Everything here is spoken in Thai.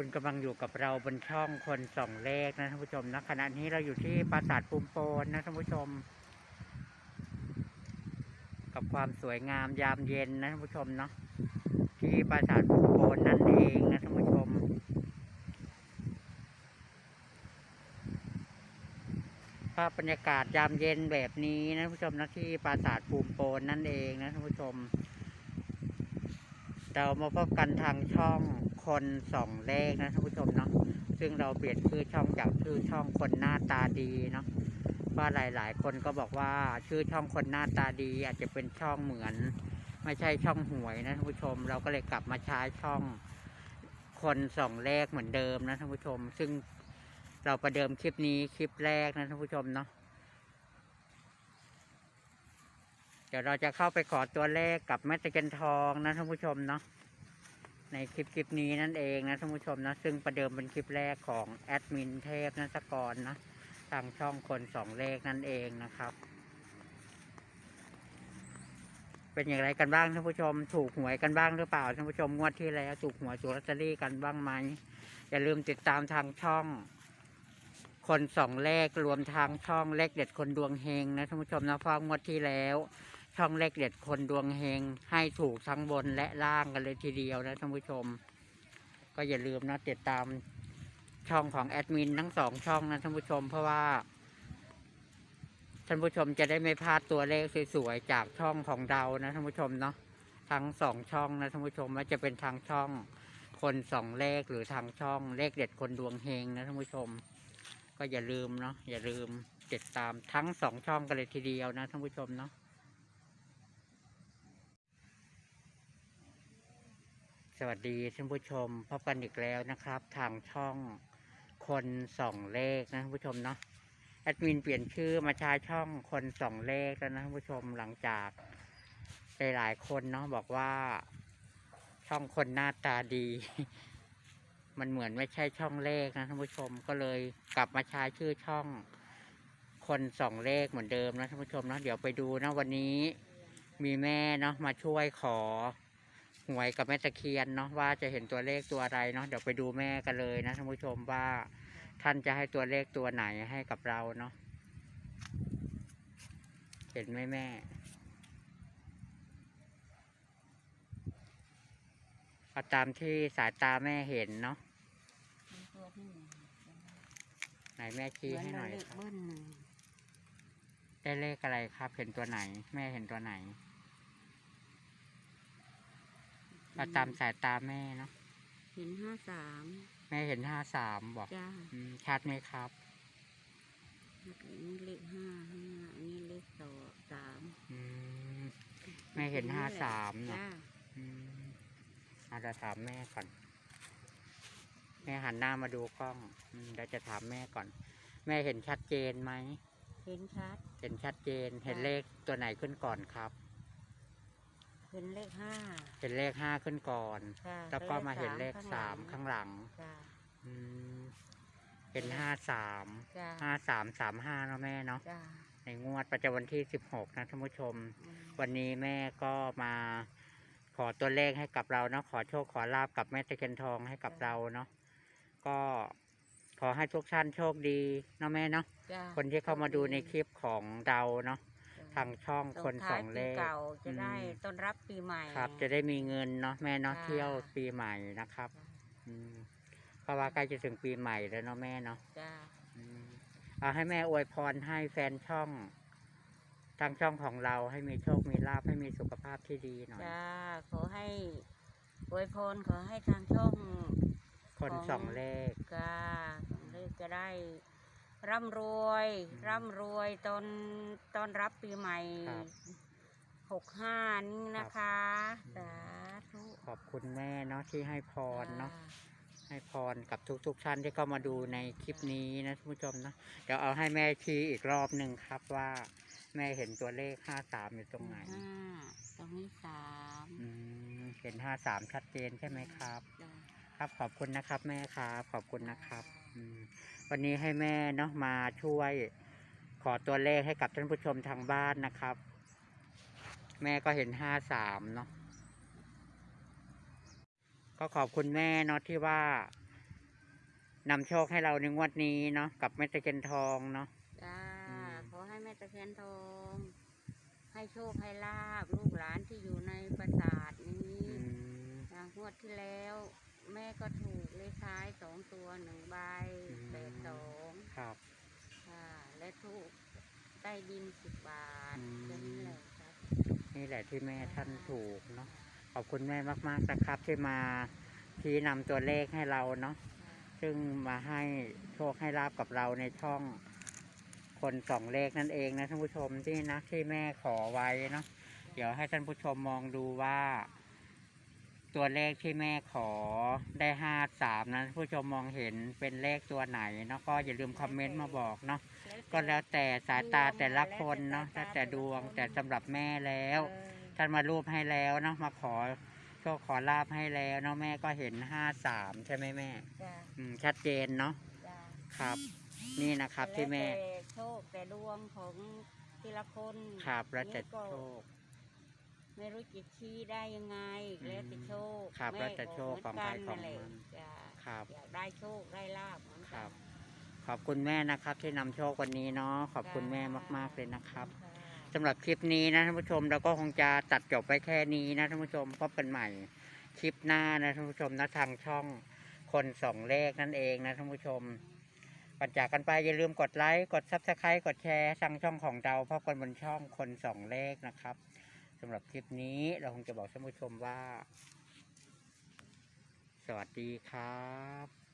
คุณกำลังอยู่กับเราบนช่องคนส่องเลขนะท่านผู้ชมนะขณะนี้เราอยู่ที่ปราสาทภูมิโปนนะท่านผู้ชม กับความสวยงามยามเย็นนะท่านผู้ชมเนาะที่ปราสาทภูมิโปนนั่นเองนะท่านผู้ชม ภาพบรรยากาศยามเย็นแบบนี้นะท่านผู้ชมนะที่ปราสาทภูมิโปนนั่นเองนะท่านผู้ชม เรามาพบกันทางช่อง คนสองเลขนะท่านผู้ชมเนาะซึ่งเราเปลี่ยนชื่อช่องจากชื่อช่องคนหน้าตาดีเนาะว่าหลาย ๆ คนก็บอกว่าชื่อช่องคนหน้าตาดี อาจจะเป็นช่องเหมือน ไม่ใช่ช่องหวยนะท่านผู้ชม เราก็เลยกลับมาใช้ช่องคนสองเลขเหมือนเดิมนะท่านผู้ชม ซึ่งเราประเดิมคลิปนี้คลิปแรกนะท่านผู้ชมเนาะเดี๋ยวเราจะเข้าไปขอตัวเลขกับแม่ตะเคียนทองนะท่านผู้ชมเนาะ ในคลิปคลิปนี้นั่นเองนะท่านผู้ชมนะ ซึ่งประเดิมเป็นคลิปแรกของแอดมินเทพนัสกรนะทางช่องคนสองเลขนั่นเองนะครับ เป็นอย่างไรกันบ้างท่านผู้ชม ถูกหวยกันบ้างหรือเปล่าท่านผู้ชมงวดที่แล้วถูกหวยถูกลอตเตอรี่กันบ้างไหมอย่าลืมติดตามทางช่อง คนสองเลขรวมทางช่องเลขเด็ดคนดวงเฮงนะท่านผู้ชมนะเพราะงวดที่แล้ว ช่องเลขเด็ดคนดวงเฮงให้ถูกทั้งบนและล่างกันเลยทีเดียวนะท่านผู้ชม ก็อย่าลืมนะติดตามช่องของแอดมินทั้งสองช่องนะท่านผู้ชมเพราะว่าท่านผู้ชมจะได้ไม่พลาดตัวเลขสวยๆจากช่องของเรานะท่านผู้ชมเนาะทั้งสองช่องนะท่านผู้ชมว่าจะเป็นทางช่องคนสองเลขหรือทางช่องเลขเด็ดคนดวงเฮงนะท่านผู้ชม ก็อย่าลืมเนาะอย่าลืมติดตามทั้งสองช่องกันเลยทีเดียวนะท่านผู้ชมเนาะ สวัสดีท่านผู้ชมพบกันอีกแล้วนะครับ ทางช่องคนส่องเลขนะท่านผู้ชมเนาะแอดมินเปลี่ยนชื่อมาใช้ช่องคนส่องเลขแล้วนะท่านผู้ชมหลังจากหลายๆคนเนาะบอกว่า ช่องคนหน้าตาดี มันเหมือนไม่ใช่ช่องเลขนะท่านผู้ชมก็เลยกลับมาใช้ชื่อช่องคนส่องเลขเหมือนเดิมนะท่านผู้ชมเนาะเดี๋ยวไปดูนะวันนี้มีแม่เนาะมาช่วยขอ หวยกับแม่ตะเคียนเนาะว่าจะเห็นตัวเลขตัวอะไรเนาะเดี๋ยวไปดูแม่กันเลยนะท่านผู้ชมว่า ท่านจะให้ตัวเลขตัวไหนให้กับเราเนาะเห็นไหมแม่เอาตามที่สายตาแม่เห็นเนาะตัวที่หนึ่งไหนแม่ชี้ให้หน่อยเลขครับเบิ้ลหนึ่งได้เลขอะไรครับ เห็นตัวไหน แม่เห็นตัวไหนเอา ตามสายตาแม่เนาะเห็นห้าสามแม่เห็นห้าสามบอกจ้าอืมชัดไหมครับอันนี้เลขห้าห้าอันนี้เลขสองสามอืมแม่เห็นห้าสามเนอะจ้าอืมอาจจะถามแม่ก่อน แม่หันหน้ามาดูกล้องอืมเดี๋ยวจะถามแม่ก่อน แม่เห็นชัดเจนไหม เห็นชัด เห็นชัดเจน เห็นค่ะเลขตัวไหนขึ้นก่อนครับเห็นเลขห้าเห็นเลขห้าขึ้นก่อนจ้าแล้วก็มาเห็นเลขสามข้าข้างงหลัง จ้าอืมเป็นห้าสามจ้าห้าสามสามห้าเนาะแม่เนาะจ้าในงวดประจำวันที่สิบหกนะท่านผู้ชม อืมวันนี้แม่ก็มาขอตัวเลขให้กับเราเนาะขอโชคขอลาบกับแม่ตะเคียนทองให้กับเราเนาะก็ขอให้ทุกท่านโชคดีเนาะแม่เนาะจ้าคนที่เข้ามาดูในคลิปของเราเนาะจ้า ทางช่องคนสองเลส่ขท้ายปีเก่าจะได้อืม ต้อนรับปีใหม่ ครับ จะได้มีเงินเนาะแม่เนาะจ้าเที่ยวปีใหม่นะครับจ้าอืมเพราะว่าใกล้จะถึงปีใหม่แล้วเนาะแม่เนาะจ้าอืมเอาให้แม่อวยพรให้แฟนช่อง ทางช่องของเราให้มีโชค มีลาภให้มีสุขภาพที่ดีหน่อย จ้าขอให้อวยพรขอให้ทางช่อง คนของ สองเลข กาของเลขจะได้ ร่ำรวยอืมร่ำรวยตอนตอนรับปีใหม่ครับ หกห้านี้นะคะครับสาธุขอบคุณแม่เนาะที่ให้พรเนาะจ้ให้พรกับทุกๆท่านที่เข้ามาดูในคลิปนี้นะท่านผู้ชมนะ เดี๋ยวเอาให้แม่ชี้อีกรอบหนึ่งครับว่าแม่เห็นตัวเลขห้าสามอยู่ตรงไหน ห้าตรงนี้สามอืมเห็นห้าสามชัดเจนใช่ไหมครับ จ้ะ ครับขอบคุณนะครับแม่ครับ ขอบคุณนะครับอืม วันนี้ให้แม่เนาะมาช่วยขอตัวเลขให้กับท่านผู้ชมทางบ้านนะครับ แม่ก็เห็นห้าสามเนาะก็ขอบคุณแม่เนาะที่ว่านำโชคให้เราในงวดนี้เนาะกับแม่ตะเคียนทองเนาะจ้าอืมขอให้แม่ตะเคียนทอง ให้โชคให้ลาบลูกหลานที่อยู่ในปราสาทนี้อืมนะงวดที่แล้ว แม่ก็ถูกเลขท้ายสองตัวหนึ่งใบอืม แปดสองครับ ค่ะ และถูกใต้ดินสิบบาทอืม แค่นี้แหละครับ นี่แหละที่แม่ท่านถูกเนาะขอบคุณแม่มากๆนะครับที่มาชี้นำตัวเลขให้เราเนาะค่ะซึ่งมาให้โชคให้ลาบกับเราในช่องคนสองเลขนั่นเองนะท่านผู้ชมที่นะที่แม่ขอไว้เนาะเดี๋ยวให้ท่านผู้ชมมองดูว่า ตัวเลขที่แม่ขอได้ห้าสามนะท่านผู้ชมมองเห็นเป็นเลขตัวไหนเนาะก็อย่าลืมคอมเมนต์มาบอกเนาะก็แล้วแต่สายตาแต่ละคนเนาะแล้วแต่ดวงแต่สำหรับแม่แล้วเออท่านมารูปให้แล้วเนาะมาขอโชคขอลาบให้แล้วเนาะแม่ก็เห็นห้าสามใช่ไหมแม่ จ้าอืมชัดเจนเนาะจ้าครับ นี่นะครับที่แม่ล้วต่โชคแต่ดวงของทีละคนครับแล้วแต่นี่ก็โชค ไม่รู้จะชี้ได้ยังไงอืมแล้วแต่โชคครับม่แล้วแต่โชคก็เหมืนกันของใครของนั่นแหละมันจ้ะครับ อยากได้โชคได้ลาบเหมือนครักับนขอบคุณแม่นะครับที่นำโชควันนี้เนาะขอบคุณแม่มากๆเลยนะครับค่ะสำหรับคลิปนี้นะท่านผู้ชมเราก็คงจะตัดจบไปแค่นี้นะท่านผู้ชมพบกันใหม่ คลิปหน้านะท่านผู้ชมนะทางช่องคนสองเลขนั่นเองนะท่านผู้ชมก่อนจากกันไปอย่าลืมกดไลค์กดซับสไครต์กดแชร์ทางช่องของเราเพราะคนบนช่องคนสองเลขนะครับ สำหรับคลิปนี้เราคงจะบอกท่านผู้ชมว่า สวัสดีครับ